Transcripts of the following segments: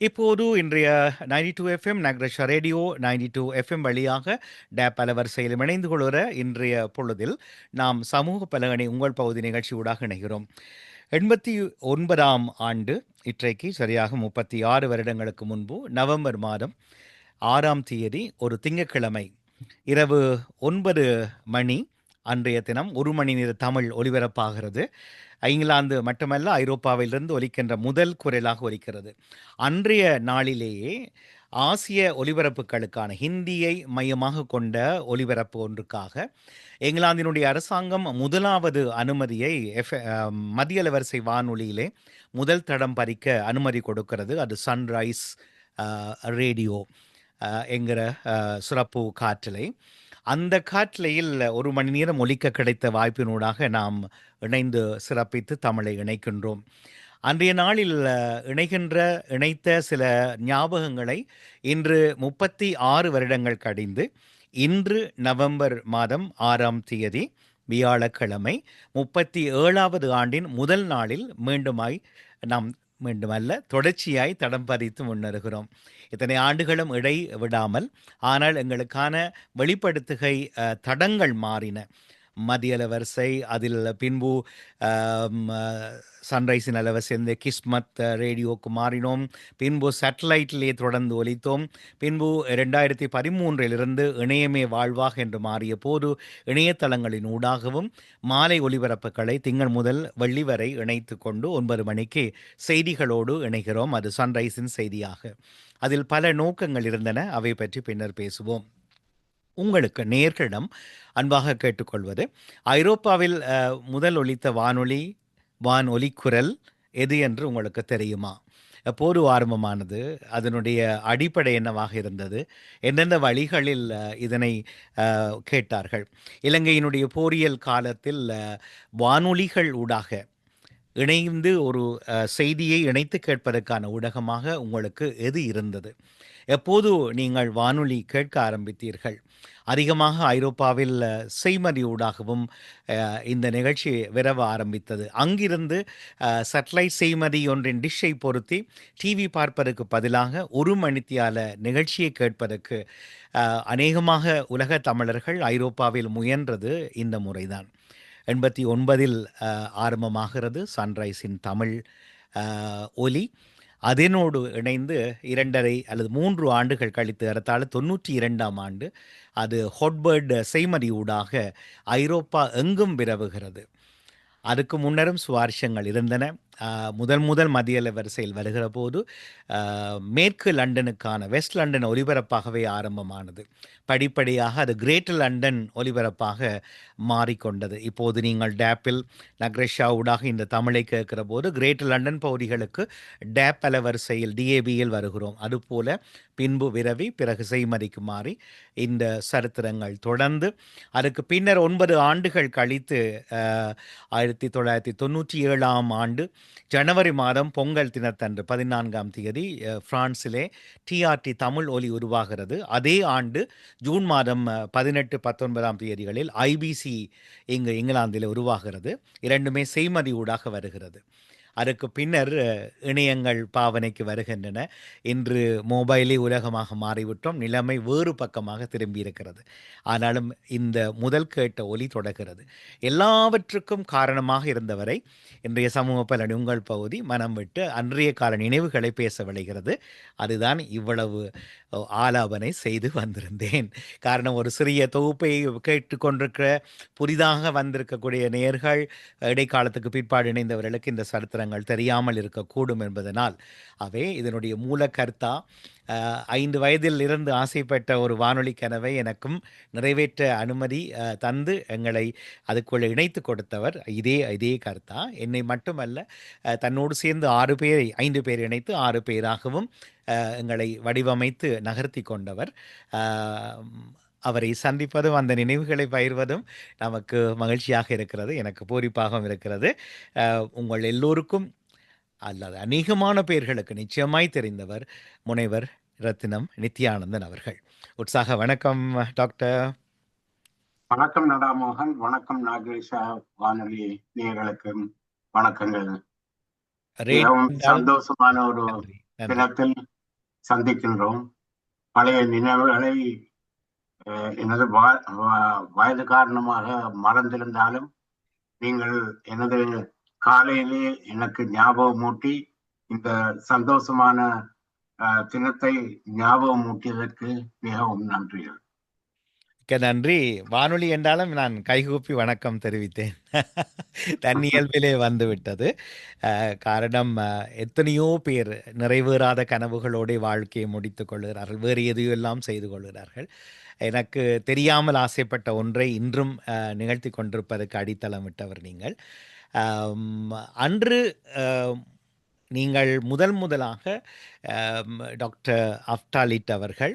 இப்போது இன்றைய 92 எஃப்எம் நகரஷா ரேடியோ 92 எஃப்எம் வழியாக டேப் அலவரிசையில் இணைந்து கொள்கிற இன்றைய பொழுதில் நாம் சமூக பலகணி உங்கள் பகுதி நிகழ்ச்சியூடாக இணைகிறோம். எண்பத்தி ஒன்பதாம் ஆண்டு இன்றைக்கு சரியாக முப்பத்தி ஆறு வருடங்களுக்கு முன்பு நவம்பர் மாதம் ஆறாம் தேதி ஒரு திங்கட்கிழமை இரவு ஒன்பது மணி அன்றைய தினம் ஒரு மணி நேர தமிழ் ஒலிபரப்பாகிறது. இங்கிலாந்து மட்டுமல்ல ஐரோப்பாவிலிருந்து ஒலிக்கின்ற முதல் குரலாக ஒலிக்கிறது. அன்றைய நாளிலேயே ஆசிய ஒலிபரப்புகளுக்கான ஹிந்தியை மையமாக கொண்ட ஒலிபரப்பு ஒன்றுக்காக இங்கிலாந்தினுடைய அரசாங்கம் முதலாவது அனுமதியை எஃப் மத்திய அலவரிசை வானொலியிலே முதல் தடம் பறிக்க அனுமதி கொடுக்கிறது. அது சன்ரைஸ் ரேடியோ என்கிற சுரப்பு சிறப்பு காற்றலை. அந்த காற்றலையில் ஒரு மணி நேரம் ஒலிக்க கிடைத்த வாய்ப்பினூடாக நாம் இணைந்து சிறப்பித்து தமிழை இணைக்கின்றோம். அன்றைய நாளில் இணைகின்ற இணைத்த சில ஞாபகங்களை இன்று முப்பத்தி ஆறு வருடங்கள் கடிந்து இன்று நவம்பர் மாதம் ஆறாம் தேதி வியாழக்கிழமை முப்பத்தி ஏழாவது ஆண்டின் முதல் நாளில் மீண்டுமாய் நாம் மீண்டுமல்ல தொடர்ச்சியாய் தடம் பதித்து முன்னருகிறோம் இத்தனை ஆண்டுகளும் இடை விடாமல் ஆனால் எங்களுக்கான வெளிப்படுத்துகை தடங்கள் மாறின. மதிய வரிசை அதில் பின்பு சன்ரைஸின் அலவரிசை சேர்ந்து கிஸ்மத் ரேடியோவுக்கு மாறினோம். பின்பு சேட்டலைட்டிலே தொடர்ந்து ஒலித்தோம். பின்பு ரெண்டாயிரத்தி பதிமூன்றிலிருந்து இணையமே வாழ்வாக என்று மாறிய போது இணையதளங்களின் ஊடாகவும் மாலை ஒலிபரப்புகளை திங்கள் முதல் வெள்ளி வரை இணைத்து கொண்டு ஒன்பது மணிக்கு செய்திகளோடு இணைகிறோம். அது சன்ரைஸின் செய்தியாக. அதில் பல நோக்கங்கள் இருந்தன. அவை பற்றி பின்னர் பேசுவோம். உங்களுக்கு நேர்களிடம் அன்பாக கேட்டுக்கொள்வது. ஐரோப்பாவில் முதல் ஒலித்த வானொலி வான் ஒலிக்குரல் எது என்று உங்களுக்கு தெரியுமா? எப்போது ஆரம்பமானது. அதனுடைய அடிப்படை என்னவாக இருந்தது? எந்தெந்த வழிகளில் இதனை கேட்டார்கள்? இலங்கையினுடைய போரியல் காலத்தில் வானொலிகள் ஊடாக இணைந்து ஒரு செய்தியை இணைத்து கேட்பதற்கான ஊடகமாக உங்களுக்கு எது இருந்தது? எப்போது நீங்கள் வானொலி கேட்க ஆரம்பித்தீர்கள்? அதிகமாக ஐரோப்பாவில் செய்மதி ஊடாகவும் இந்த நிகழ்ச்சி விரவ ஆரம்பித்தது. அங்கிருந்து சட்டலைட் செய்மதி ஒன்றின் டிஷ்ஷை பொருத்தி டிவி பார்ப்பதற்கு பதிலாக ஒரு மணித்தியால நிகழ்ச்சியை கேட்பதற்கு அநேகமாக உலக தமிழர்கள் ஐரோப்பாவில் முயன்றது இந்த முறைதான். எண்பத்தி ஒன்பதில் ஆரம்பமாகிறது சன்ரைஸின் தமிழ் ஒலி. அதனோடு இணைந்து இரண்டரை அல்லது மூன்று ஆண்டுகள் கழித்து ஏறத்தாழ தொண்ணூற்றி இரண்டாம் ஆண்டு அது ஹொட்பர்ட் செய்மதி ஊடாக ஐரோப்பா எங்கும் விரவுகிறது. அதுக்கு முன்னரும் சுவாரஸ்யங்கள் இருந்தன. முதல் முதல் மத்திய வரிசையில் வருகிற போது மேற்கு லண்டனுக்கான வெஸ்ட் லண்டன் ஒலிபரப்பாகவே ஆரம்பமானது. படிப்படியாக அது கிரேட் லண்டன் ஒலிபரப்பாக மாறிக்கொண்டது. இப்போது நீங்கள் டேப்பில் நக்ரேஷா ஊடாக இந்த தமிழை கேட்கிற போது கிரேட் லண்டன் பகுதிகளுக்கு டேப் அலவரிசையில் டிஏபியில் வருகிறோம். அதுபோல பின்பு விரவி பிறகு செய்மதிக்கு மாறி இந்த சரித்திரங்கள் தொடர்ந்து அதுக்கு பின்னர் ஒன்பது ஆண்டுகள் கழித்து ஆயிரத்தி தொள்ளாயிரத்தி தொண்ணூற்றி ஏழாம் ஆண்டு ஜனவரி மாதம் பொங்கல் தினத்தன்று பதினான்காம் தேதி பிரான்சிலே டிஆர்டி தமிழ் ஒலி உருவாகிறது. அதே ஆண்டு ஜூன் மாதம் பதினெட்டு பத்தொன்பதாம் தேதிகளில் ஐபிசி இங்கு இங்கிலாந்தில் உருவாகிறது. இரண்டுமே செய்மதி ஊடாக வருகிறது. அதற்கு பின்னர் இணையங்கள் பாவனைக்கு வருகின்றன. இன்று மொபைலே உலகமாக மாறிவிட்டோம். நிலைமை வேறு பக்கமாக திரும்பி இருக்கிறது ஆனாலும் இந்த முதல் கேட்ட ஒலி தொடர்கிறது. எல்லாவற்றுக்கும் காரணமாக இருந்தவரை இன்றைய சமூக பலன் உங்கள் பகுதி மனம் விட்டு அன்றைய கால நினைவுகளை பேச விளைகிறது அதுதான் இவ்வளவு ஆலாபனை செய்து வந்திருந்தேன். காரணம் ஒரு சிறிய தொகுப்பை கேட்டுக்கொண்டிருக்கிற புதிதாக வந்திருக்கக்கூடிய நேர்கள் இடைக்காலத்துக்கு பிற்பாடு இணைந்தவர்களுக்கு இந்த நட்சத்திரங்கள் தெரியாமல் இருக்கக்கூடும் என்பதனால் அவை இதனுடைய மூல கர்த்தா ஐந்து வயதில் இருந்து ஆசைப்பட்ட ஒரு வானொலி கனவை எனக்கும் நிறைவேற்ற அனுமதி தந்து எங்களை அதுக்குள்ளே இணைத்து கொடுத்தவர் இதே இதே கர்த்தா. என்னை மட்டுமல்ல தன்னோடு சேர்ந்து ஆறு பேரை ஐந்து பேர் இணைத்து ஆறு பேராகவும் எங்களை வடிவமைத்து நகர்த்தி கொண்டவர். அவரை சந்திப்பதும் அந்த நினைவுகளை பகிர்வதும் நமக்கு மகிழ்ச்சியாக இருக்கிறது. எனக்கு பூரிப்பாகவும் இருக்கிறது. உங்கள் எல்லோருக்கும் அல்லது அநேகமான பேர்களுக்கு நிச்சயமாய் தெரிந்தவர் முனைவர் ரத்தினம் நித்யானந்தன் அவர்கள். உற்சாக வணக்கம் டாக்டர். வணக்கம் நடாமோகன். வணக்கம் நாகேஷா வானொலி நேயர்களுக்கு வணக்கங்கள். சந்தோஷமான ஒரு தினத்தில் சந்திக்கின்றோம். பழைய நினைவுகளை எனது வா- வயது காரணமாக மறந்திருந்தாலும் நீங்கள் எனது காலையிலே எனக்கு ஞாபகமூட்டி இந்த சந்தோஷமான அஹ், தினத்தை ஞாபகமூட்டியதற்கு மிகவும் நன்றிகள். நன்றி. வானொலி என்றாலும் நான் கைகூப்பி வணக்கம் தெரிவித்தேன். தன்னியல்பிலே வந்து வந்துவிட்டது காரணம் அஹ், எத்தனையோ பேர் நிறைவேறாத கனவுகளோடு வாழ்க்கையை முடித்துக் கொள்கிறார்கள். வேறு எதையோ எல்லாம் செய்து கொள்கிறார்கள். எனக்கு தெரியாமல் ஆசைப்பட்ட ஒன்றை இன்றும் அஹ், நிகழ்த்தி கொண்டிருப்பதற்கு அடித்தளம் விட்டவர் நீங்கள். அன்று நீங்கள் முதல் முதலாக டாக்டர் அஃப்டாலிட் அவர்கள்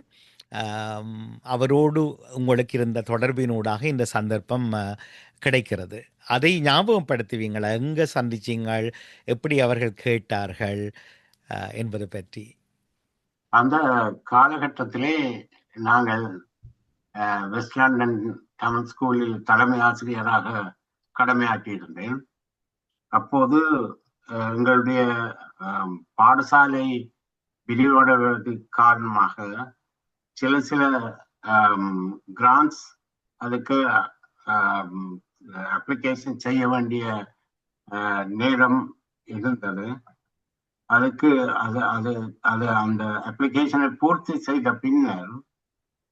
அவரோடு உங்களுக்கு இருந்த தொடர்பினூடாக இந்த சந்தர்ப்பம் கிடைக்கிறது. அதை ஞாபகப்படுத்துவீங்களா? எங்கே சந்திச்சீங்கள்? எப்படி அவர்கள் கேட்டார்கள்? என்பது பற்றி. அந்த காலகட்டத்திலே நாங்கள் வெஸ்ட் லண்டன் தமிழ் ஸ்கூலில் தலைமை ஆசிரியராக கடமையாற்றியிருந்தேன். அப்போது எங்களுடைய பாடசாலை விரிவடைவதற்கு காரணமாக சில சில கிராண்ட்ஸ் அதுக்கு அப்ளிகேஷன் செய்ய வேண்டிய நேரம் இருந்தது. அதுக்கு அது அது அது அந்த அப்ளிகேஷனை பூர்த்தி செய்த பின்னர்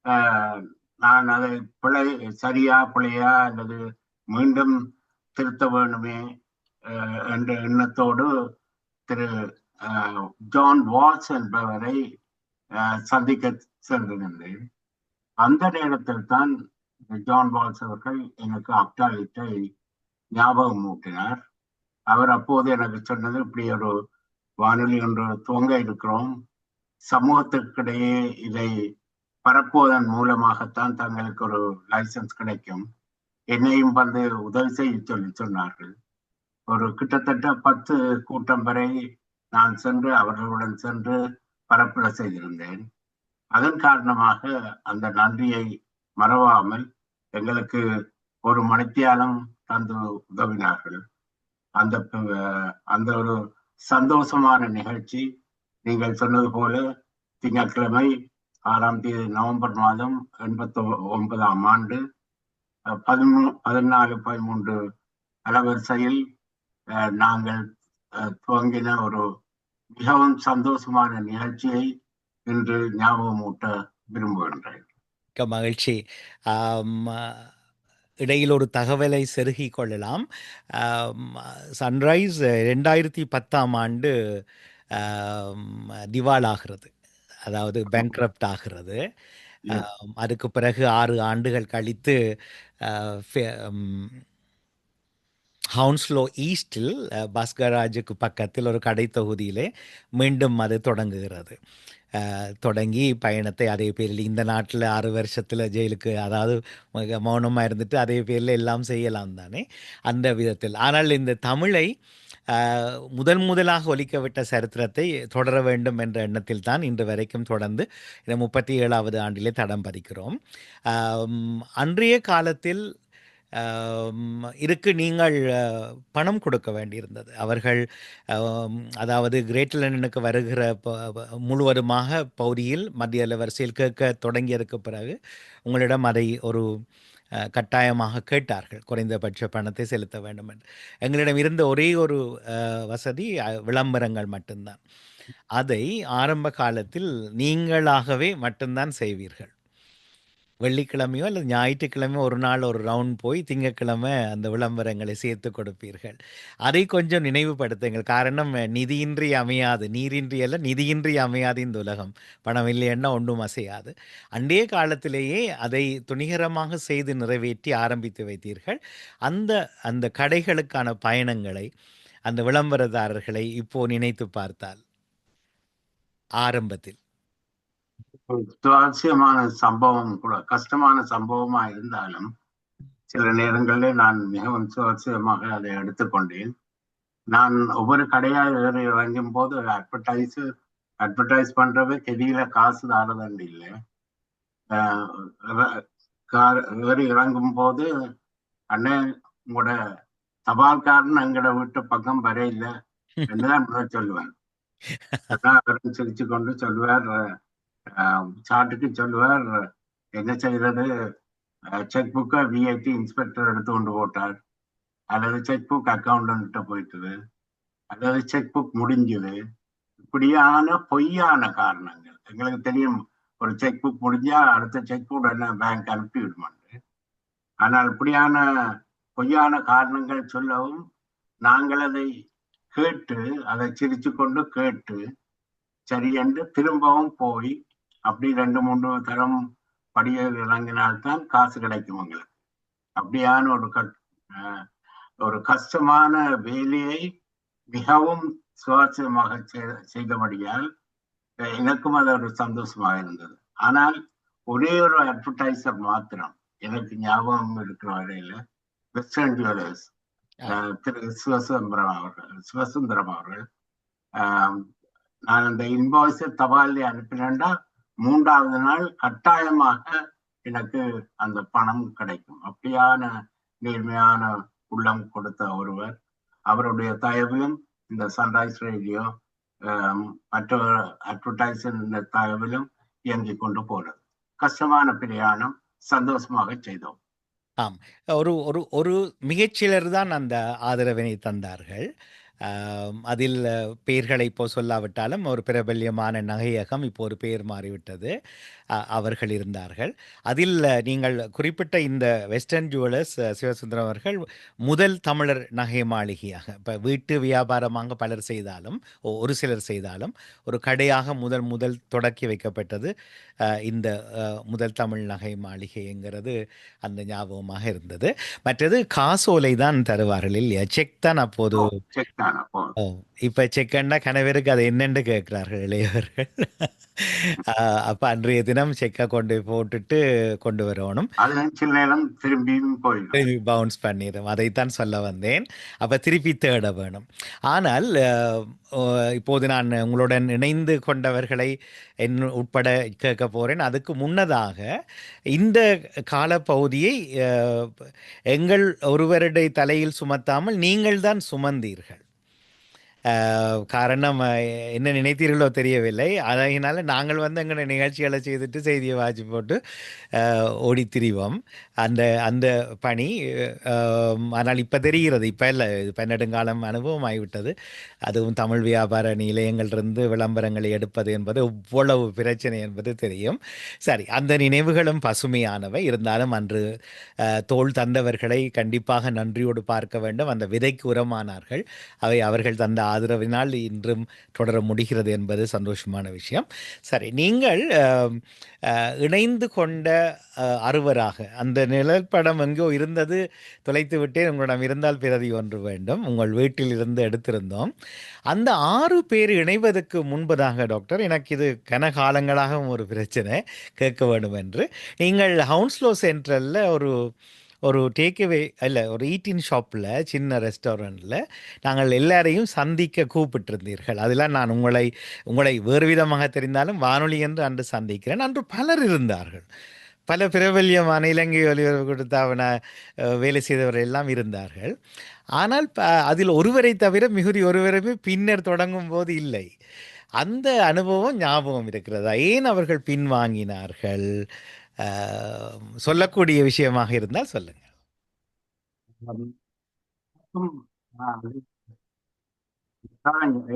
ஆஹ், நான் அதை பிழை சரியா பிழையா அல்லது மீண்டும் திருத்த வேண்டுமே என்ற எண்ணத்தோடு திரு ஜான் வால்ஸ் என்பவரை சந்திக்க சென்றிருந்தேன் அந்த நேரத்தில் தான் ஜான் வால்ஸ் அவர்கள் எனக்கு அப்டாலிட்டை ஞாபகம் ஊட்டினார் அவர் அப்போது எனக்கு சொன்னது இப்படி ஒரு வானொலி ஒன்று துவங்க இருக்கிறோம். சமூகத்திற்கிடையே இதை பரப்புவதன் மூலமாகத்தான் தங்களுக்கு ஒரு லைசன்ஸ் கிடைக்கும். என்னையும் வந்து உதவி செய்ய சொல்லி சொன்னார்கள். ஒரு கிட்டத்தட்ட பத்து கூட்டம் வரை நான் சென்று அவர்களுடன் சென்று பரப்புரை செய்திருந்தேன். அதன் காரணமாக அந்த நன்றியை மறவாமல் எங்களுக்கு ஒரு மணித்தியாலம் தந்து உதவினார்கள். அந்த அந்த ஒரு சந்தோஷமான நிகழ்ச்சி நீங்கள் சொன்னது போல திங்கட்கிழமை ஆறாம் தேதி நவம்பர் மாதம் எண்பத்தி ஒன்பதாம் ஆண்டு பதிமூ பதினாலு பதிமூன்று அலவரிசையில் நாங்கள் துவங்கின ஒரு மிகவும் சந்தோஷமான நிகழ்ச்சியை இன்று ஞாபகமூட்ட விரும்புகின்றேன். மிக்க மகிழ்ச்சி. இடையில் ஒரு தகவலை செருகி கொள்ளலாம். சன்ரைஸ் ரெண்டாயிரத்தி பத்தாம் ஆண்டு திவாலாகிறது. அதாவது பேங்க்ரப்ட் ஆகிறது. அதுக்கு பிறகு ஆறு ஆண்டுகள் கழித்து ஹவுன்ஸ்லோ ஈஸ்டில் அஹ், பஸ் கராஜுக்கு பக்கத்தில் ஒரு கடை தொகுதியிலே மீண்டும் அது தொடங்குகிறது. தொடங்கி பயணத்தை அதே பேரில் இந்த நாட்டில் ஆறு வருஷத்தில் ஜெயிலுக்கு அதாவது மிக மௌனமாக இருந்துட்டு அதே பேரில் எல்லாம் செய்யலாம் தானே? அந்த விதத்தில். ஆனால் இந்த தமிழை முதன் முதலாக ஒலிக்கவிட்ட சரித்திரத்தை தொடர வேண்டும் என்ற எண்ணத்தில் தான் இன்று வரைக்கும் தொடர்ந்து இந்த முப்பத்தி ஏழாவது ஆண்டிலே தடம் பதிக்கிறோம். அன்றைய காலத்தில் இருக்கு இதுக்கு நீங்கள் பணம் கொடுக்க வேண்டியிருந்தது. அவர்கள் அதாவது கிரேட் லண்டனுக்கு வருகிற முழுவதுமாக பகுதியில் மத்திய வரிசையில் கேட்க தொடங்கியதுக்கு பிறகு உங்களிடம் அதை ஒரு கட்டாயமாக கேட்டார்கள். குறைந்தபட்ச பணத்தை செலுத்த வேண்டும் என்று. எங்களிடம் இருந்த ஒரே ஒரு வசதி விளம்பரங்கள் மட்டும்தான். அதை ஆரம்ப காலத்தில் நீங்களாகவே மட்டும்தான் செய்வீர்கள். வெள்ளிக்கிழமையோ அல்லது ஞாயிற்றுக்கிழமையோ ஒரு நாள் ஒரு ரவுண்ட் போய் திங்கக்கிழமை அந்த விளம்பரங்களை சேர்த்து கொடுப்பீர்கள். அதை கொஞ்சம் நினைவுபடுத்துங்கள். காரணம் நிதியின்றி அமையாது. நீரின்றி அல்ல நிதியின்றி அமையாது இந்த உலகம். பணம் இல்லைன்னா ஒன்றும் அசையாது. அண்டைய காலத்திலேயே அதை துணிகரமாக செய்து நிறைவேற்றி ஆரம்பித்து வைத்தீர்கள். அந்த அந்த கடைகளுக்கான பயணங்களை அந்த விளம்பரதாரர்களை இப்போ நினைத்து பார்த்தால் ஆரம்பத்தில் சுவாரஸ்யமான சம்பவம் கூட கஷ்டமான சம்பவமா இருந்தாலும் சில நேரங்களில் நான் மிகவும் சுவாரஸ்யமாக அதை எடுத்துக்கொண்டேன். நான் ஒவ்வொரு கடையா ஏறி இறங்கும் போது அட்வர்டைஸ் அட்வர்டைஸ் பண்றது கெதியில காசு தாரதண்டு இல்லை. கார் ஏறி இறங்கும் போது அண்ணே உங்களோட தபால்காரன் எங்கட வீட்டு பக்கம் வர இல்லை என்றுதான் முதல் சொல்லுவேன் சிரிச்சு கொண்டு சொல்லுவார் சாட்டுக்கு சொல்லுவார் என்ன செய்யறது செக் புக்கை விஐடி இன்ஸ்பெக்டர் எடுத்து கொண்டு போட்டார். அல்லது செக் புக் அக்கௌண்டன்ட்ட போயிட்டுது. அல்லது செக் புக் முடிஞ்சுது. இப்படியான பொய்யான காரணங்கள். எங்களுக்கு தெரியும் ஒரு செக் புக் முடிஞ்சா அடுத்த செக் புக் என்ன பேங்க் அனுப்பி விடுமாண்டு. ஆனால் இப்படியான பொய்யான காரணங்கள் சொல்லவும் நாங்கள் அதை கேட்டு அதை சிரிச்சு கொண்டு கேட்டு சரி என்று திரும்பவும் போய் அப்படி ரெண்டு மூன்று தரம் படியில் இறங்கினால்தான் காசு கிடைக்கும் எங்களுக்கு அப்படியான ஒரு கட் ஒரு கஷ்டமான வேலையை மிகவும் சுவாரஸ்யமாக செய்- செய்தபடியால் எனக்கும் அது ஒரு சந்தோஷமாக இருந்தது. ஆனால் ஒரே ஒரு அட்வர்டைசர் மாத்திரம் எனக்கு ஞாபகம் இருக்கிற வரையில வெஸ்டர்ன் ஜுவல்லர்ஸ் திரு சிவசுந்தரம் அவர்கள் சிவசுந்தரம் அவர்கள் ஆஹ் நான் அந்த இன்வாய்ஸை தபாலில் அனுப்பினேன்டா மூன்றாவது நாள் கட்டாயமாக எனக்கு அந்த பணம் கிடைக்கும். அப்படியான நேர்மையான உள்ளம் கொடுத்த ஒருவர் அவருடைய தயவிலும் இந்த சன்ரைஸ் ரேடியோ மற்ற அட்வர்டைஸின் தயவிலும் இயங்கிக் கொண்டு போனது. கஷ்டமான பிரயாணம் சந்தோஷமாக செய்தோம். ஒரு ஒரு ஒரு மிகச்சிலர் தான் அந்த ஆதரவினை தந்தார்கள். அதில் பெயர்களை இப்போ சொல்லாவிட்டாலும் ஒரு பிரபல்யமான நகையகம் இப்போ ஒரு பெயர் மாறிவிட்டது. அவர்கள் இருந்தார்கள். அதில் நீங்கள் குறிப்பிட்ட இந்த வெஸ்டர்ன் ஜுவலர்ஸ் அ, சிவசுந்தரம் அவர்கள் முதல் தமிழர் நகை மாளிகையாக இப்போ வீட்டு வியாபாரமாக பலர் செய்தாலும் ஒரு சிலர் செய்தாலும் ஒரு கடையாக முதல் முதல் தொடக்கி வைக்கப்பட்டது இந்த முதல் தமிழ் நகை மாளிகைங்கிறது அந்த ஞாபகமாக இருந்தது. மற்றது காசோலை தான் தருவார்கள் இல்லையா? செக் தான் அப்போது செக் இப்போ செக்கன்னா கணவருக்கு அதை என்னென்று கேட்கிறார்கள் இளையவர்கள்? ஆஹ் அப்ப அன்றைய தினம் செக்கை கொண்டு போட்டுட்டு கொண்டு வரணும். அது சில நேரம் திரும்பியும் போயிடும் திரும்பி பவுன்ஸ் பண்ணிடும் அதைத்தான் சொல்ல வந்தேன். அப்போ திருப்பி தேட வேணும். ஆனால் அஹ், அஹ், இப்போது நான் உங்களுடன் இணைந்து கொண்டவர்களை என் உட்பட கேட்க போகிறேன் அதுக்கு முன்னதாக இந்த காலப்பகுதியை அஹ், எங்கள் ஒருவருடைய தலையில் சுமத்தாமல் நீங்கள் தான் சுமந்தீர்கள். காரணம் என்ன நினைத்தீர்களோ தெரியவில்லை. அதனால நாங்கள் வந்து எங்களுடைய நிகழ்ச்சிகளை செய்துட்டு செய்தியை வாசி போட்டு ஓடி ஓடித் திரிவோம் அந்த அந்த பணி ஆனால் இப்போ தெரிகிறது. இப்போ இல்லை. பன்னெடுங்காலம் அனுபவம் ஆகிவிட்டது. அதுவும் தமிழ் வியாபார நிலையங்களிலிருந்து விளம்பரங்களை எடுப்பது என்பது எவ்வளவு பிரச்சனை என்பது தெரியும். சரி அந்த நினைவுகளும் பசுமையானவை. இருந்தாலும் அன்று தோல் தோள் தந்தவர்களை கண்டிப்பாக நன்றியோடு பார்க்க வேண்டும். அந்த விதைக்கு உரமானார்கள். அவை அவர்கள் தந்த ஆதரவினால் இன்றும் தொடர முடிகிறது என்பது சந்தோஷமான விஷயம். சரி நீங்கள் இணைந்து கொண்ட அறுவராக அந்த நிழற்படம் எங்கோ இருந்தது தொலைத்து விட்டேன் உங்களிடம் இருந்தால் பிரதி ஒன்று வேண்டும் உங்கள் வீட்டில் இருந்து எடுத்திருந்தோம். அந்த ஆறு பேர் இணைவதற்கு முன்பதாக டாக்டர் எனக்கு இது கனகாலங்களாகவும் ஒரு பிரச்சனை கேட்க வேண்டும் என்று நீங்கள் ஹவுன்ஸ்லோ சென்ட்ரலில் ஒரு ஒரு டேக்அவே இல்லை ஒரு ஈட்டின் ஷாப்பில் சின்ன ரெஸ்டாரண்ட்டில் நாங்கள் எல்லாரையும் சந்திக்க கூப்பிட்டிருந்தீர்கள். அதெல்லாம் நான் உங்களை உங்களை வேறு விதமாக தெரிந்தாலும் வானொலி என்று அன்று சந்திக்கிறேன். அன்று பலர் இருந்தார்கள். பல பிரபல்யமான இலங்கை ஒலிபரப்பு கொடுத்தாவன வேலை செய்தவர்கள் எல்லாம் இருந்தார்கள். ஆனால் அதில் ஒருவரை தவிர மிகுதி ஒருவருமே பின்னர் தொடங்கும் போது இல்லை. அந்த அனுபவம் ஞாபகம் இருக்கிறதா? ஏன் அவர்கள் பின்வாங்கினார்கள்? சொல்லக்கூடிய விஷயமாக இருந்தால் சொல்லுங்க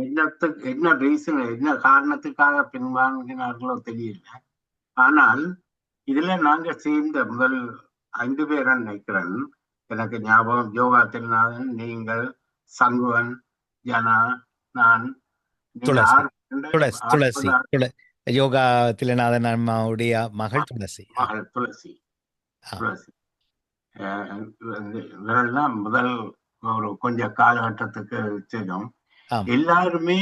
என்னத்துக்கு என்ன ரீசன் என்ன காரணத்துக்காக பின்வாங்கினார்களோ தெரியல. ஆனால் இதுல நாங்க சேர்ந்த முதல் ஐந்து பேரை நினைக்கிறேன் எனக்கு ஞாபகம் யோகா திருநாதன் நீங்கள் சங்குவன் ஜனா நான் யோகா திலநாதன் அம்மாவுடைய மகள் துளசி. மகள் துளசி. துளசி. இவரெல்லாம் முதல் ஒரு கொஞ்ச காலகட்டத்துக்கு செய்தோம். எல்லாருமே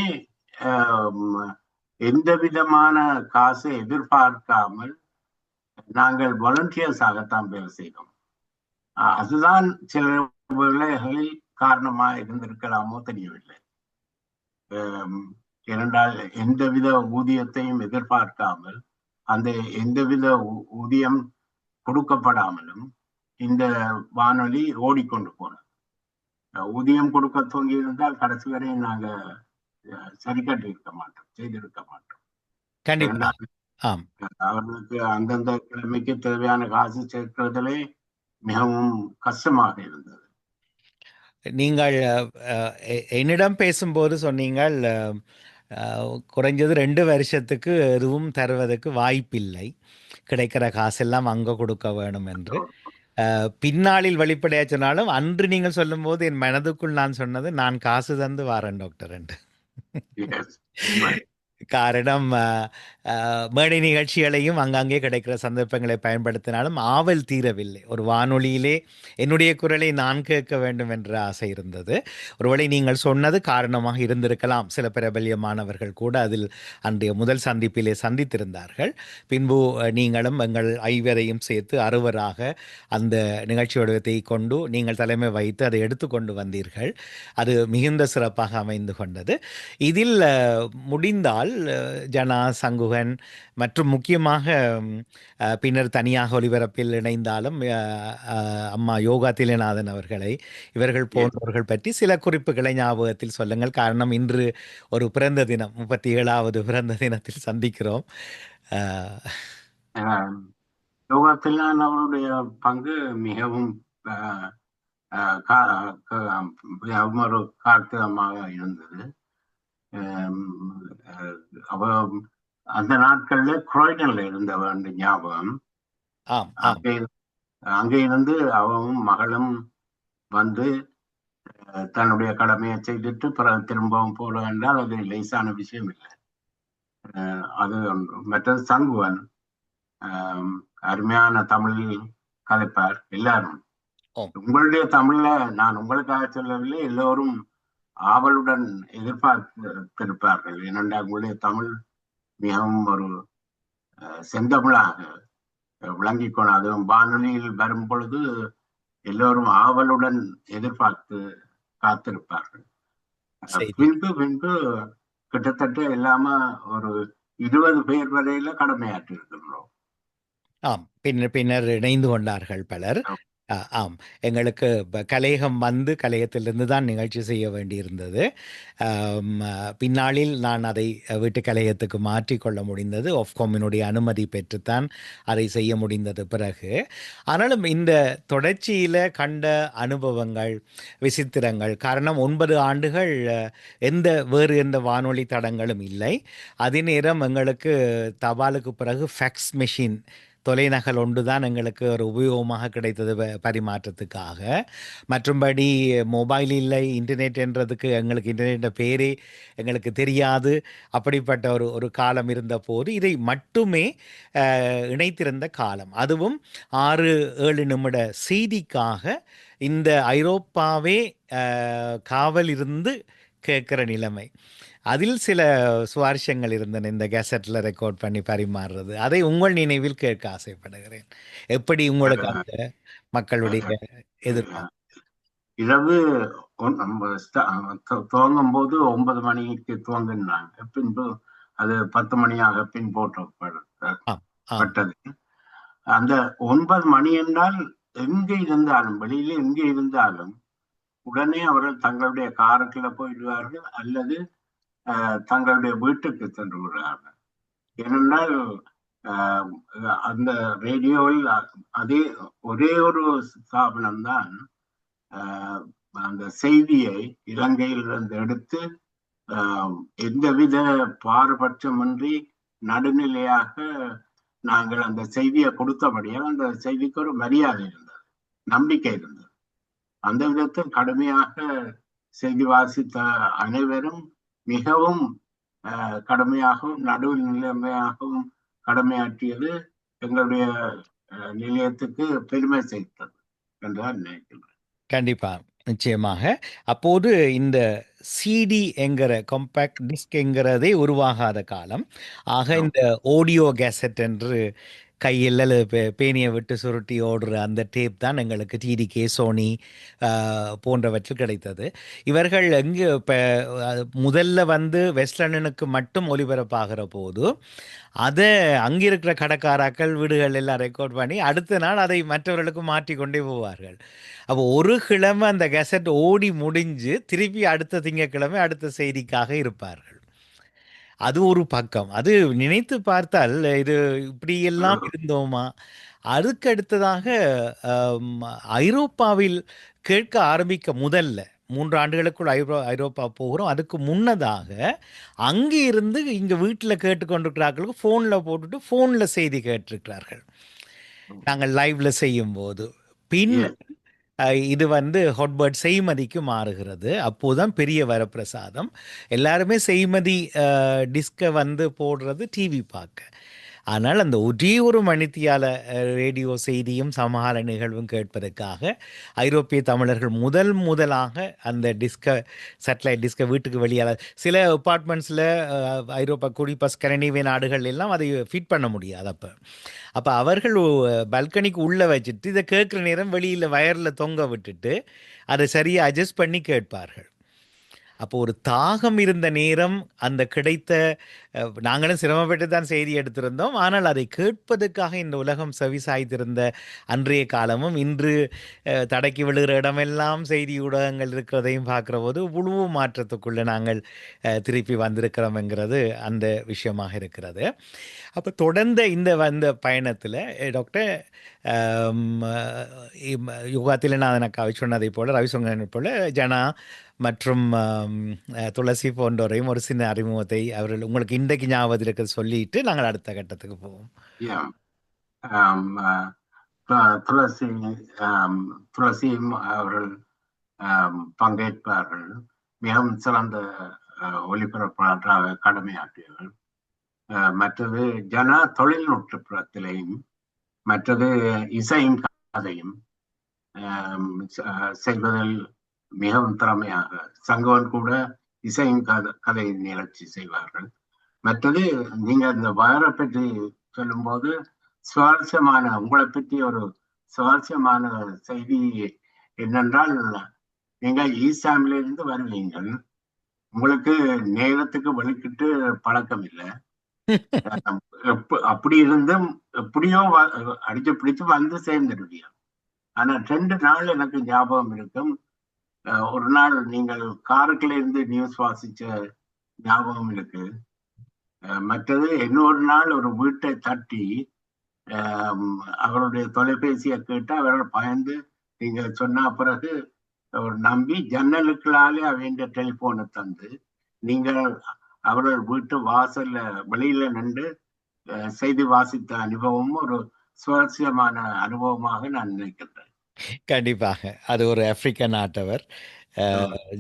எந்த விதமான காசை எதிர்பார்க்காமல் நாங்கள் வாலண்டியர்ஸாகத்தான் வேலை செய்தோம். அதுதான் சில வேளைகளில் காரணமா இருந்திருக்கலாமோ தெரியவில்லை. ஏனென்றால் எந்தவித ஊதியத்தையும் எதிர்பார்க்காமல் அந்த எந்தவித ஊதியம் கொடுக்கப்படாமலும் இந்த வானொலி ஓடிக்கொண்டு போனது. ஊதியம் கொடுக்க துவங்கி இருந்தால் கடைசி வரை நாங்க சரி கட்டியிருக்க மாட்டோம் செய்திருக்க மாட்டோம். அவர்களுக்கு அந்தந்த கிழமைக்கு தேவையான காசு சேர்க்கிறதிலே மிகவும் கஷ்டமாக இருந்தது. நீங்கள் என்னிடம் பேசும்போது சொன்னீங்கள் குறைஞ்சது ரெண்டு வருஷத்துக்கு எதுவும் தருவதற்கு வாய்ப்பில்லை. கிடைக்கிற காசெல்லாம் அங்கே கொடுக்க வேணும் என்று. பின்னாளில் வெளிப்படையாக சொன்னாலும் அன்று நீங்கள் சொல்லும்போது என் மனதுக்குள் நான் சொன்னது நான் காசு தந்து வாரேன் டாக்டர் என்று. காரணம் மேடை நிகழ்ச்சிகளையும் அங்கங்கே கிடைக்கிற சந்தர்ப்பங்களை பயன்படுத்தினாலும் ஆவல் தீரவில்லை. ஒரு வானொலியிலே என்னுடைய குரலை நான் கேட்க வேண்டும் என்ற ஆசை இருந்தது. ஒருவேளை நீங்கள் சொன்னது காரணமாக இருந்திருக்கலாம். சில பிரபல்யமானவர்கள் கூட அதில் அன்றைய முதல் சந்திப்பிலே சந்தித்திருந்தார்கள். பின்பு நீங்களும் எங்கள் ஐவரையும் சேர்த்து அறுவராக அந்த நிகழ்ச்சி வடிவத்தை கொண்டு நீங்கள் தலைமை வைத்து அதை எடுத்துக்கொண்டு வந்தீர்கள். அது மிகுந்த சிறப்பாக அமைந்து கொண்டது. இதில் முடிந்தால் அஹ், ஜனா சங்குகன் மற்றும் முக்கியமாக பின்னர் தனியாக ஒலிபரப்பில் இணைந்தாலும் அம்மா யோகா திலநாதன் அவர்களை இவர்கள் போன்றவர்கள் பற்றி சில குறிப்புகளை ஞாபகத்தில் சொல்லுங்கள். காரணம் இன்று ஒரு பிறந்த தினம் முப்பத்தி ஏழாவது பிறந்த தினத்தில் சந்திக்கிறோம். அஹ், யோகத்திலான் அவருடைய பங்கு மிகவும் ஒரு கார்த்திகமாக இருந்தது. அவ அந்த நாட்கள்ல குரோய்டன்ல இருந்தவ அந்த ஞாபகம் அங்கே இருந்து அவவும் மகளும் வந்து தன்னுடைய கடமையை செய்துட்டு பிறகு திரும்பவும் போல என்றால் அது லேசான விஷயம் இல்லை அது. மற்றது சங்குவன் அருமையான தமிழில் கதைப்பார் எல்லாரும். உங்களுடைய தமிழ்ல நான் உங்களுக்காக சொல்லவில்லை எல்லோரும் ஆவலுடன் எதிர்பார்த்திருப்பார்கள். ஏனென்றால் உங்களுடைய தமிழ் மிகவும் ஒரு செந்தமிழாக விளங்கிக் கொள்ள அதுவும் வானொலியில் வரும் பொழுது எல்லோரும் ஆவலுடன் எதிர்பார்த்து காத்திருப்பார்கள். பின்பு பின்பு கிட்டத்தட்ட எல்லாம ஒரு இருபது பேர் வரையில கடமையாற்றி இருக்கின்றோம் ஆம். பின்னர் பின்னர் இணைந்து கொண்டார்கள் பலர். ஆம். எங்களுக்கு கலையகம் வந்து கலையத்திலிருந்து தான் நிகழ்ச்சி செய்ய வேண்டியிருந்தது. பின்னாளில் நான் அதை வீட்டு கலையத்துக்கு மாற்றிக்கொள்ள முடிந்தது. ஒஃப்கோமினுடைய அனுமதி பெற்றுத்தான் அதை செய்ய முடிந்தது பிறகு. ஆனாலும் இந்த தொடர்ச்சியில் கண்ட அனுபவங்கள் விசித்திரங்கள் காரணம் ஒன்பது ஆண்டுகள் எந்த வேறு எந்த வானொலி தடங்களும் இல்லை. அதே நேரம் எங்களுக்கு தபாலுக்கு பிறகு ஃபேக்ஸ் மெஷின் தொலைநகல் ஒன்று தான் எங்களுக்கு ஒரு உபயோகமாக கிடைத்தது பரிமாற்றத்துக்காக. மற்றும்படி மொபைல் இல்லை இன்டர்நெட் என்றதுக்கு எங்களுக்கு இன்டர்நெட் பேரே எங்களுக்கு தெரியாது. அப்படிப்பட்ட ஒரு ஒரு காலம் இருந்தபோது இதை மட்டுமே இணைத்திருந்த காலம். அதுவும் ஆறு ஏழு நிமிட செய்திக்காக இந்த ஐரோப்பாவே காவல் இருந்து கேட்குற நிலைமை. அதில் சில சுவாரஸ்யங்கள் இருந்தன இந்த கேசட்டில் ரெக்கார்ட் பண்ணி பரிமாறுறது. அதை உங்கள் நினைவில் கேட்க ஆசைப்படுகிறேன். எப்படி உங்களுக்கு மக்களுடைய எதிர்பார்ப்பு? இரவு துவங்கும் போது ஒன்பது மணிக்கு துவங்கினாங்க. பின்பு அது பத்து மணியாக பின் போட்டப்பட்டது அந்த ஒன்பது மணி என்றால் எங்கே இருந்தாலும் வெளியில எங்கே இருந்தாலும் உடனே அவர்கள் தங்களுடைய காருக்குள்ள போயிடுவார்கள் அல்லது தங்களுடைய வீட்டுக்கு சென்று விடுவார்கள் ஏனென்றால் அந்த ரேடியோவில் அதே ஒரே ஒரு ஸ்தாபனம் தான் ஆஹ் அந்த செய்தியை இலங்கையிலிருந்து எடுத்து எந்தவித பாரபட்சமின்றி நடுநிலையாக நாங்கள் அந்த செய்தியை கொடுத்தபடியால் அந்த செய்திக்கு ஒரு மரியாதை இருந்தது நம்பிக்கை இருந்தது. அந்த விதத்தில் கடுமையாக செய்தி வாசித்த அனைவரும் மிகவும் கடுமையாகவும் நடுநிலைமையாகவும் கடமையாற்றியது எங்களுடைய நிலையத்துக்கு பெருமை சேர்த்தது என்றுதான் நினைக்கிறேன். கண்டிப்பா நிச்சயமாக. அப்போது இந்த சிடி என்கிற காம்பேக்ட் டிஸ்க் என்கிறதே உருவாகாத காலம். ஆக. இந்த ஆடியோ கேசட் என்று கையில் பே பேனியை விட்டு சுருட்டி ஓடுற அந்த டேப் தான் எங்களுக்கு டிடிகே சோனி போன்றவற்றில் கிடைத்தது. இவர்கள் எங்கு இப்போ முதல்ல வந்து வெஸ்ட் மட்டும் ஒலிபரப்பாகிற போது அதை அங்கே இருக்கிற கடைக்காராக்கள் வீடுகள் எல்லாம் ரெக்கார்ட் பண்ணி அடுத்த நாள் அதை மற்றவர்களுக்கு மாற்றி கொண்டே போவார்கள். அப்போ ஒரு கிழமை அந்த கெசட் ஓடி முடிஞ்சு திருப்பி அடுத்த திங்கட்கிழமை அடுத்த செய்திக்காக இருப்பார்கள். அது ஒரு பக்கம். அது நினைத்து பார்த்தால் இது இப்படியெல்லாம் இருந்தோமா? அதுக்கு அடுத்ததாக ஆம், ஐரோப்பாவில் கேட்க ஆரம்பிக்க முதல்ல மூன்று ஆண்டுகளுக்குள் ஐரோ ஐரோப்பா போகிறோம். அதுக்கு முன்னதாக அங்கே இருந்து இங்கே வீட்டில் கேட்டுக்கொண்டிருக்கிறார்களுக்கு ஃபோனில் போட்டுட்டு ஃபோனில் செய்தி கேட்டிருக்கிறார்கள். நாங்கள் லைவ்ல செய்யும்போது. பின் இது வந்து ஹொட்பர்ட் செய்மதிக்கு மாறுகிறது. அப்போதான் பெரிய வரப்பிரசாதம். எல்லாருமே செய்மதி டிஸ்கை வந்து போடுறது டிவி பார்க்க. ஆனால் அந்த ஒரே ஒரு மணித்தியால ரேடியோ செய்தியும் சமகால நிகழ்வும் கேட்பதற்காக ஐரோப்பிய தமிழர்கள் முதல் முதலாக அந்த டிஸ்கை சேட்டலைட் டிஸ்கை வீட்டுக்கு வெளியால் சில அப்பார்ட்மெண்ட்ஸில் ஐரோப்பா குடிப்பா ஸ்கரனீவிய நாடுகள் எல்லாம் அதை ஃபிட் பண்ண முடியாது அப்போ. அப்போ அவர்கள் பல்கனிக்கு உள்ளே வச்சுட்டு இதை கேட்குற நேரம் வெளியில் வயரில் தொங்க விட்டுட்டு அதை சரியாக அட்ஜஸ்ட் பண்ணி கேட்பார்கள். அப்போ ஒரு தாகம் இருந்த நேரம் அந்த கிடைத்த நாங்களும் சிரமப்பட்டு தான் செய்தி எடுத்திருந்தோம். ஆனால் அதை கேட்பதற்காக இந்த உலகம் செவிசாய்த்திருந்த அன்றைய காலமும் இன்று தடைக்கு விழுகிற இடமெல்லாம் செய்தி ஊடகங்கள் இருக்கிறதையும் பார்க்குற போது உழுவு மாற்றத்துக்குள்ளே நாங்கள் திருப்பி வந்திருக்கிறோம்ங்கிறது அந்த விஷயமாக இருக்கிறது. அப்போ தொடர்ந்த இந்த வந்த பயணத்தில் டாக்டர் யுகாத்திலநாதன் நான் சொன்னதை போல் ரவிசங்கரனை போல் ஜனா மற்றும் துளசி போன்றோரையும் ஒரு சின்ன அறிமுகத்தை அவர்கள் உங்களுக்கு இன்றைக்கு ஞாபகம் இருக்க சொல்லிட்டு நாங்கள் அடுத்த கட்டத்துக்கு போவோம். Yeah. துளசி துளசியும் அவர்கள் பங்கேற்பார்கள். மிகவும் சிறந்த ஒளிபரப்பாளராக கடமையாற்றியவர்கள். மற்றது ஜன தொழில்நுட்பத்திலையும் மற்றது இசையும் கதையும் செல்வதில் மிகவும் திறமையாக சங்கவன் கூட இசையும் கதை கதை நிகழ்ச்சி செய்வார்கள். மற்றது நீங்க இந்த வயரை பற்றி சொல்லும்போது சுவாரஸ்யமான உங்களை பற்றி ஒரு சுவாரஸ்யமான செய்தி என்னென்றால் நீங்க ஈசாமில இருந்து வருவீங்கள். உங்களுக்கு நேரத்துக்கு வெளிக்கிட்டு பழக்கம் இல்லை. அப்படி இருந்தும் எப்படியோ அடிச்சு பிடிச்சு வந்து சேர்ந்துடுவீங்க ஆனா ரெண்டு நாள் எனக்கு ஞாபகம் இருக்கும். ஒரு நாள் நீங்கள் காருக்குள்ள இருந்து நியூஸ் வாசிச்ச ஞாபகம் இருக்கு. மற்றது இன்னொரு நாள் ஒரு வீட்டை தட்டி அவருடைய தொலைபேசியை கேட்டு அவர்கள் பயந்து நீங்க சொன்ன பிறகு அவர் நம்பி ஜன்னலுக்களாலே அவங்க டெலிபோனை தந்து நீங்கள் அவரோட வீட்டு வாசல்ல வெளியில நின்று செய்தி வாசித்த அனுபவமும் ஒரு சுவாரஸ்யமான அனுபவமாக நான் நினைக்கின்றேன். கண்டிப்பாக. அது ஒரு ஆப்பிரிக்கன் நாட்டவர்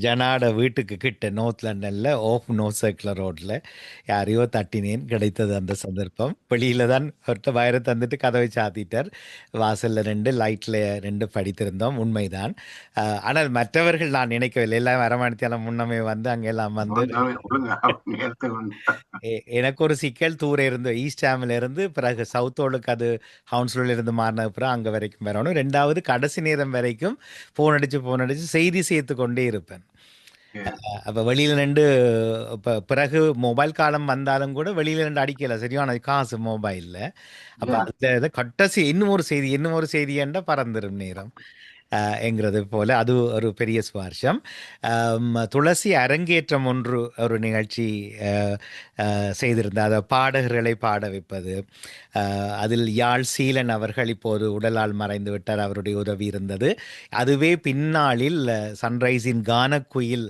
ஜனாட வீட்டுக்கு கிட்ட நோர்த் லண்டனில் ஓஃப் நோ சர்க்குலர் ரோட்டில் யாரையோ தட்டினேன். கிடைத்தது அந்த சந்தர்ப்பம். வெளியில் தான் ஒருத்த வயரை தந்துட்டு கதவை சாத்திட்டார். வாசலில் ரெண்டு லைட்டில் ரெண்டு படித்திருந்தோம். உண்மைதான். ஆனால் மற்றவர்கள் நான் நினைக்கவில்லை. எல்லாம் வரமணித்தாலும் முன்னமே வந்து அங்கெல்லாம் வந்து எனக்கு ஒரு சிக்கல் தூர இருந்து ஈஸ்ட் ஹாமில் இருந்து பிறகு சவுத்தோளுக்கு அது ஹவுன்ஸ்ல இருந்து மாறின அப்புறம் அங்கே வரைக்கும் வரணும். ரெண்டாவது கடைசி நேரம் வரைக்கும் ஃபோன் அடிச்சு ஃபோன் அடிச்சு செய்தி சேர்த்து கொண்டே இருப்பேன். அப்போ வெளியில் நின்று இப்போ பிறகு மொபைல் காலம் வந்தாலும் கூட வெளியில் நின்று அடிக்கல. சரியான காசு மொபைலில் அப்போ. அந்த இதை கட்டசி இன்னும் ஒரு செய்தி இன்னும் ஒரு செய்தி என்ற பறந்துடும் நேரம். என்கிறது போல அது ஒரு பெரிய சுவாரஸ்யம். துளசி அரங்கேற்றம் ஒன்று ஒரு நிகழ்ச்சி செய்திருந்தார். அதை பாடகர்களை பாட வைப்பது. அதில் யாழ் சீலன் அவர்கள் இப்போது உடலால் மறைந்து விட்டார் அவருடைய உதவி இருந்தது. அதுவே பின்னாளில் சன்ரைஸின் கானக்குயில்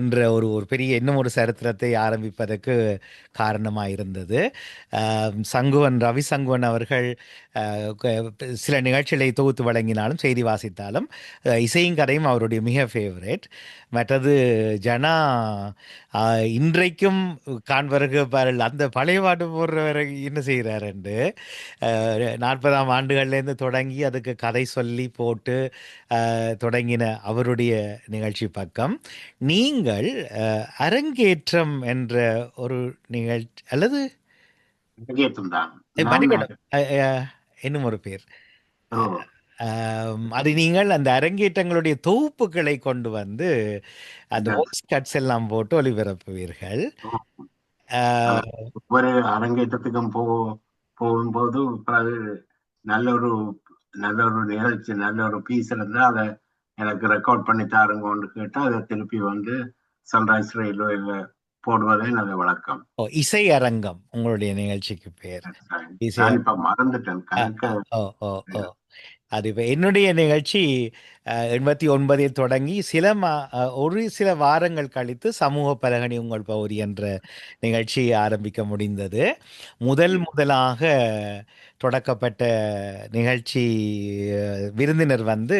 என்ற ஒரு ஒரு பெரிய இன்னும் ஒரு சரித்திரத்தை ஆரம்பிப்பதற்கு காரணமாக இருந்தது சங்குவன் ரவி சங்குவன் அவர்கள் சில நிகழ்ச்சிகளை தொகுத்து வழங்கினாலும் செய்தி வாசித்தாலும் அஹ், இசையும் கதையும் அவருடைய மிக ஃபேவரேட் மற்றது ஜனா இன்றைக்கும் காண்பவருக்கு பாருங்கள் அந்த பழைய பாட்டு போடுறவர் என்ன செய்கிறாருண்டு நாற்பதாம் ஆண்டுகள்லேருந்து தொடங்கி அதுக்கு கதை சொல்லி போட்டு தொடங்கின அவருடைய நிகழ்ச்சி பக்கம். நீங்கள் அரங்கேற்றம் என்ற ஒரு நிகழ்ச்சி அல்லது? இன்னும் ஒரு பேர். அது நீங்கள் அந்த அரங்கேற்றங்களுடைய தொகுப்புகளை கொண்டு வந்து அந்த. வாய்ஸ் கட்ஸ் எல்லாம் போட்டு ஒளிபரப்புவீர்கள். ஒவ்வொரு அரங்கேற்றத்துக்கும் போ போகும்போது நல்ல ஒரு நல்ல ஒரு நிகழ்ச்சி நல்ல ஒரு பீஸ் இருந்தா அதை எனக்கு ரெக்கார்ட் பண்ணி தாருங்கன்னு கேட்டா அதை திருப்பி வந்து சன்ரைஸ் ரயில்வேல போடுவதே நல்ல வழக்கம். ஓ இசை அரங்கம் உங்களுடைய நிகழ்ச்சிக்கு பேர். இப்ப மறந்துட்டேன். கணக்க ஓ ஓ ஓ. அது இப்போ என்னுடைய நிகழ்ச்சி எண்பத்தி ஒன்பதில் தொடங்கி சில மா ஒரு சில வாரங்கள் கழித்து சமூக பலகணி உங்கள் பகுதி என்ற நிகழ்ச்சி ஆரம்பிக்க முடிந்தது. முதல் முதலாக தொடக்கப்பட்ட நிகழ்ச்சி விருந்தினர் வந்து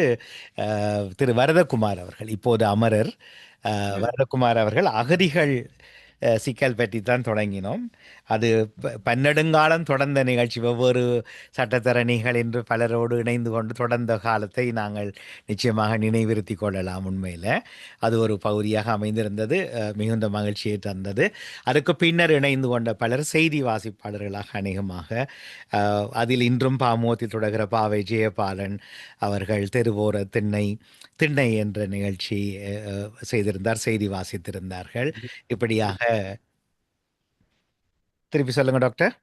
திரு வரதகுமார் அவர்கள் இப்போது அமரர். வரதகுமார் அவர்கள் அகதிகள் சிக்கல் பற்றி தான் தொடங்கினோம். அது ப- பன்னெடுங்காலம் தொடர்ந்த நிகழ்ச்சி. ஒவ்வொரு சட்டத்தரணிகள் என்று பலரோடு இணைந்து கொண்டு தொடர்ந்த காலத்தை நாங்கள் நிச்சயமாக நினைவிருத்தி கொள்ளலாம் உண்மையில். அது ஒரு பகுதியாக அமைந்திருந்தது. மிகுந்த மகிழ்ச்சியை தந்தது. அதுக்கு பின்னர் இணைந்து கொண்ட பலர் செய்தி வாசிப்பாளர்களாக அநேகமாக அதில் இன்றும் பாமோத்தி தொடர்கிற பாவை ஜெயபாலன் அவர்கள் தெருவோர திண்ணை திண்ணை என்ற நிகழ்ச்சி செய்திருந்தார் செய்தி வாசித்திருந்தார்கள். இப்படியாக திருப்பி சொல்லுங்க டாக்டர்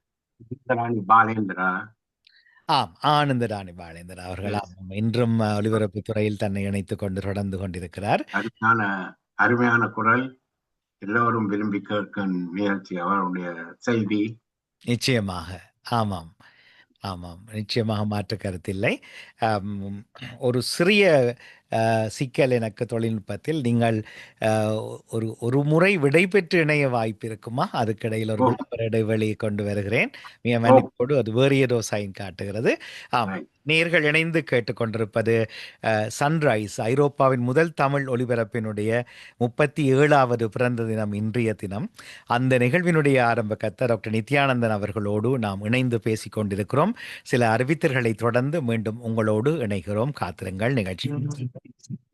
பாலேந்திரா. ஆம் ஆனந்த ராணி பாலேந்தர் அவர்கள். இன்றும் அஹ், ஒலிபரப்புத் துறையில் தன்னை இணைத்துக் கொண்டு தொடர்ந்து கொண்டிருக்கிறார். அருமையான அருமையான குரல். எல்லோரும் விரும்பி கேட்கும் நிகழ்ச்சி அவருடைய செய்தி. நிச்சயமாக. ஆமாம் ஆமாம். நிச்சயமாக மாற்று கருத்தில்லை ஒரு சிறிய சிக்கல் எனக்கு தொழில்நுட்பத்தில் நீங்கள் ஒரு ஒரு முறை விடை பெற்று இணைய வாய்ப்பு இருக்குமா? அதுக்கிடையில் ஒரு. விளம்பர இடைவெளியை கொண்டு வருகிறேன். மிக மன்னிப்போடு அது வேறு ஏதோ சைன் காட்டுகிறது. ஆம் Right. நேர்கள் இணைந்து கேட்டுக்கொண்டிருப்பது சன்ரைஸ் ஐரோப்பாவின் முதல் தமிழ் ஒலிபரப்பினுடைய முப்பத்தி ஏழாவது பிறந்த தினம் இன்றைய தினம். அந்த நிகழ்வினுடைய ஆரம்ப கத்த டாக்டர் நித்யானந்தன் அவர்களோடு நாம் இணைந்து பேசிக் கொண்டிருக்கிறோம். சில அறிவித்தல்களை தொடர்ந்து மீண்டும் உங்களோடு இணைகிறோம். காத்திருங்கள். நிகழ்ச்சி Thank you.